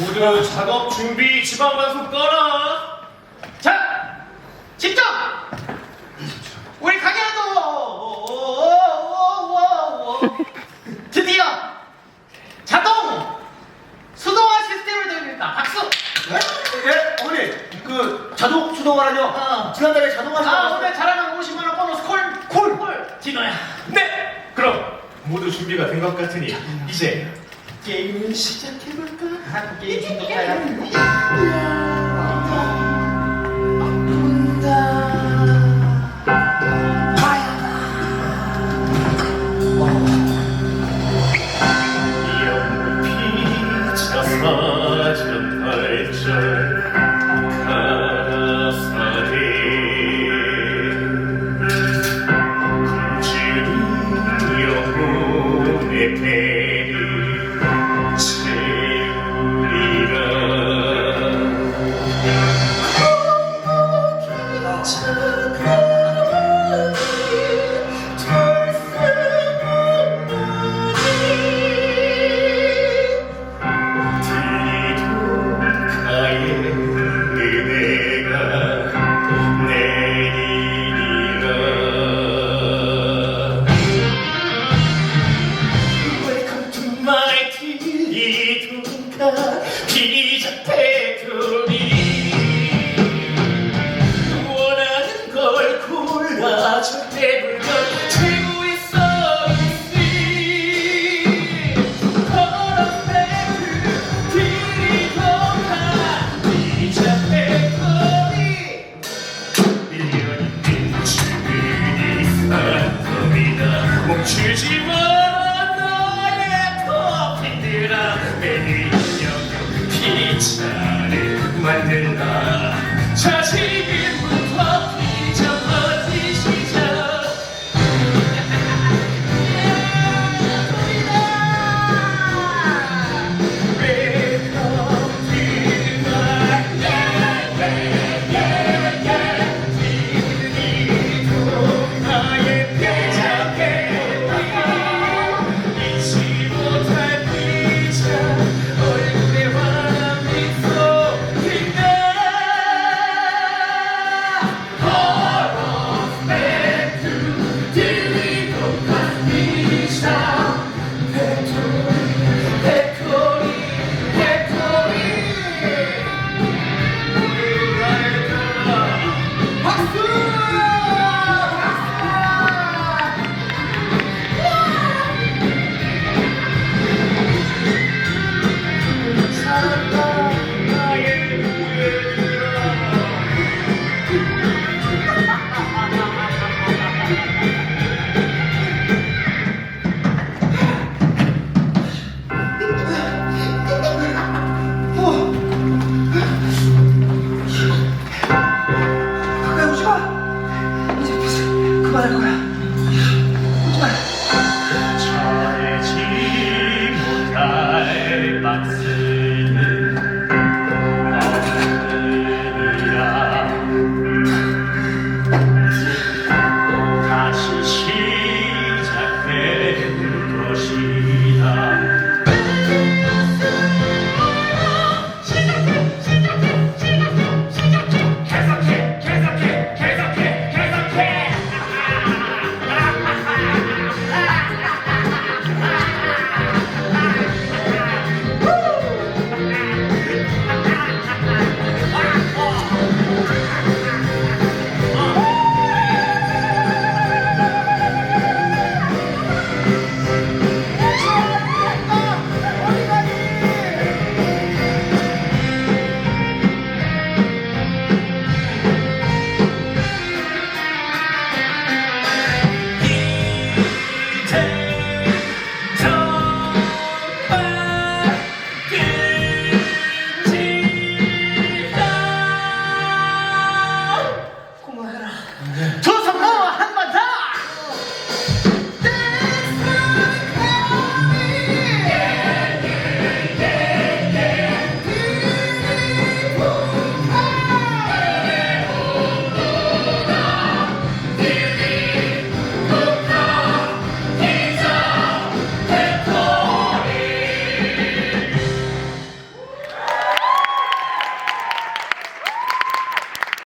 모두 작업 준비 지방 방송 꺼라. 자, 집중! 우리 강의도 드디어 자동 수동화 시스템을 도입했다. 박수! 예, 어머니, 그 자동 수동화라뇨? 어. 지난달에 자동화 아, 오늘 자랑한 50만 원 보너스 콜! 콜! 콜! 디노야. 네. 그럼 모두 준비가 된 것 같으니 이제 게임을 시작해볼까? 한 게임 중독자야. 연 디 산더미다 멈추지 마 너의 토핑들아. 매일 영역 피자를 만들라 자 지금 그만할 거야. 오지 마. 전해지 못할 박수 저